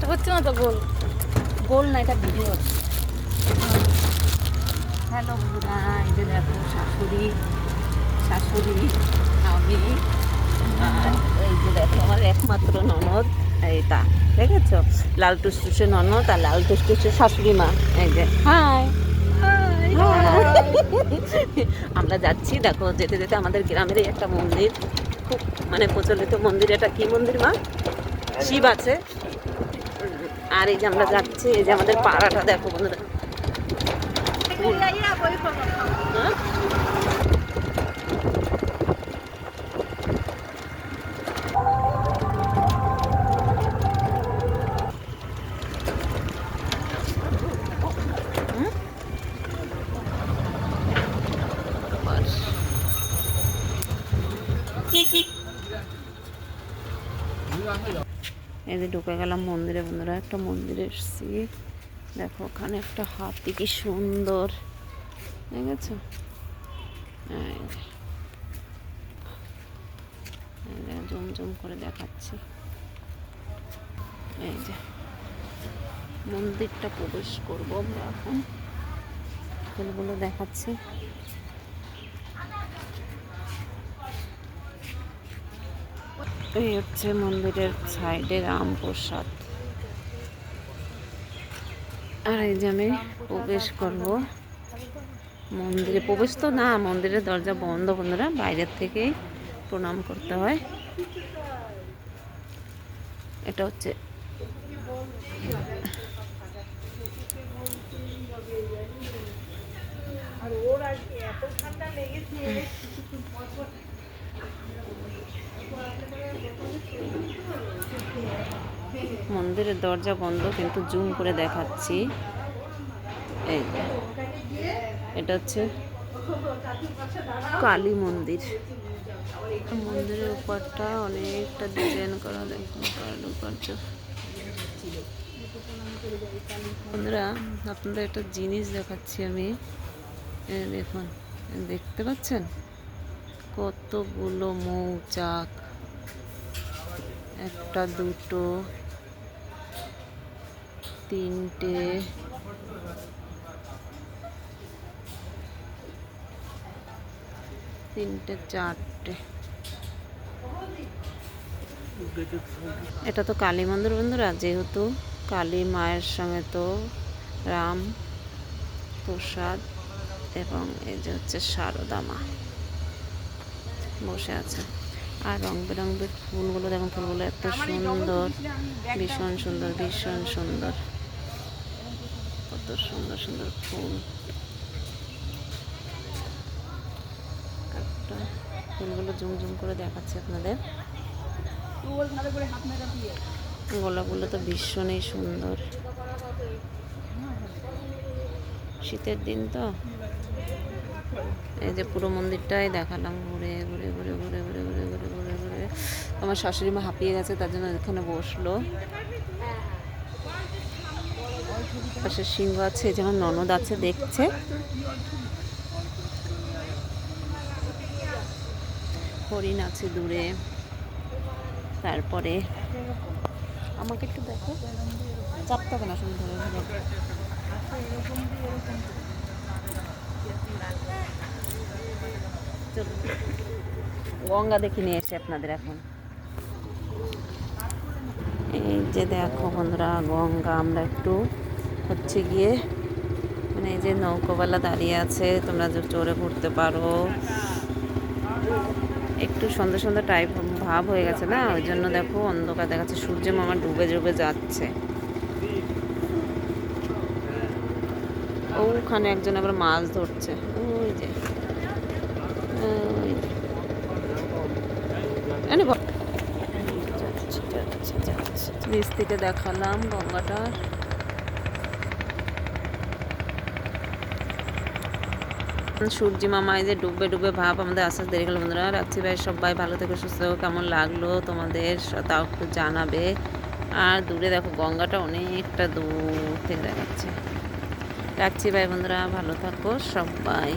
নাটক হচ্ছে না তো গোল। গোল না এটা ভিডিও। হ্যালো বন্ধুরা এই যে দেখো শাশুড়ি শাশুড়ি আমি এই যে দেখো আমার একমাত্র ননদ এইটা দেখেছ? লাল টুসটুসে ননদ আর লাল টুসটুসে শাশুড়ি মা এই যে। হাই আমরা যাচ্ছি দেখো যেতে যেতে আমাদের গ্রামেরই একটা মন্দির খুব মানে প্রচলিত মন্দির এটা কি মন্দির মা? শিব আছে। আর এই যে আমরা যাচ্ছি এই যে আমাদের পাড়াটা দেখো বন্ধুরা হ্যাঁ? হুম? আবার। এই যে ঢুকে গেলাম মন্দিরে, বন্ধুরা। একটা মন্দিরে এসেছি। দেখো, ওখানে একটা হাতি, কি সুন্দর। এই যে। জুম জুম করে দেখাচ্ছি। এই যে, মন্দিরটা প্রবেশ করব আমরা এখন। ফুলগুলো দেখাচ্ছি। এই হচ্ছে মন্দিরের সাইডে রামপ্রসাদ। আর এই যে আমি প্রবেশ করব। মন্দিরে প্রবেশ তো না, মন্দিরের দরজা বন্ধ বন্ধুরা, বাইরের থেকেই প্রণাম করতে হয়। এটা হচ্ছে মন্দিরের দরজা বন্ধ, কিন্তু জুম করে দেখাচ্ছি। এই। এটা হচ্ছে কালী মন্দির। মন্দিরের উপরটা অনেকটা ডিজাইন করা দেখুন কারুকার্য বন্ধুরা, আপনাদের একটা জিনিস দেখাচ্ছি আমি। দেখুন, দেখতে পাচ্ছেন? কতগুলো মৌচাক। একটা, দুটো তিনটে। তিনটে, চারটে। এটা তো কালী মন্দির বন্ধুরা, যেহেতু কালী মায়ের সঙ্গে তো রাম প্রসাদ এবং এই যে হচ্ছে সারদা মা বসে আছে। আর রং বেরঙের ফুলগুলো, দেখুন ফুলগুলো এত সুন্দর, ভীষণ সুন্দর ভীষণ সুন্দর। কত সুন্দর সুন্দর ফুল ফুলগুলো জুম জুম করে দেখাচ্ছি আপনাদের গোলাপগুলো তো ভীষণই সুন্দর শীতের দিন তো এই যে পুরো মন্দিরটাই দেখালাম ঘুরে ঘুরে ঘুরে ঘুরে ঘুরে ঘুরে ঘুরে ঘুরে ঘুরে আমার শাশুড়ি মা হাঁপিয়ে গেছে তার জন্য এখানে বসল পাশে সিংহ আছে যেমন ননদ আছে, দেখছে। হরিণ আছে দূরে। তারপরে আমাকে একটু দেখো। চাপতে হবে না ধরে গঙ্গা দেখে নিয়ে এসে আপনাদের এখন। এই যে দেখো বন্ধুরা, গঙ্গা, আমরা একটু হচ্ছে গিয়ে মানে এই যে নৌকোওয়ালা দাঁড়িয়ে আছে, তোমরা চড়ে ঘুরতে পারো। একটু সুন্দর সুন্দর টাইপ ভাব হয়ে গেছে না? ওই জন্য দেখো অন্ধকার দেখাচ্ছে, সূর্য মামা ডুবে ডুবে যাচ্ছে। ওখানে একজন আবার মাছ ধরছে। ওই যে, ওই যে। এনে বল। যাচ্ছে, যাচ্ছে, যাচ্ছে। নিচ থেকে দেখালাম গঙ্গাটা। সূর্যি মামা এই যে ডুবে ডুবে ভাব, আমাদের আস্তে দেরি হলো বন্ধুরা। রাখছি ভাই, সবাই ভালো থেকে, সুস্থ কেমন লাগল তোমাদের তাও একটু জানাবে। আর দূরে দেখো, গঙ্গাটা অনেকটা দূর থেকে দেখাচ্ছে। রাখছি ভাই বন্ধুরা, ভালো থাকো সবাই।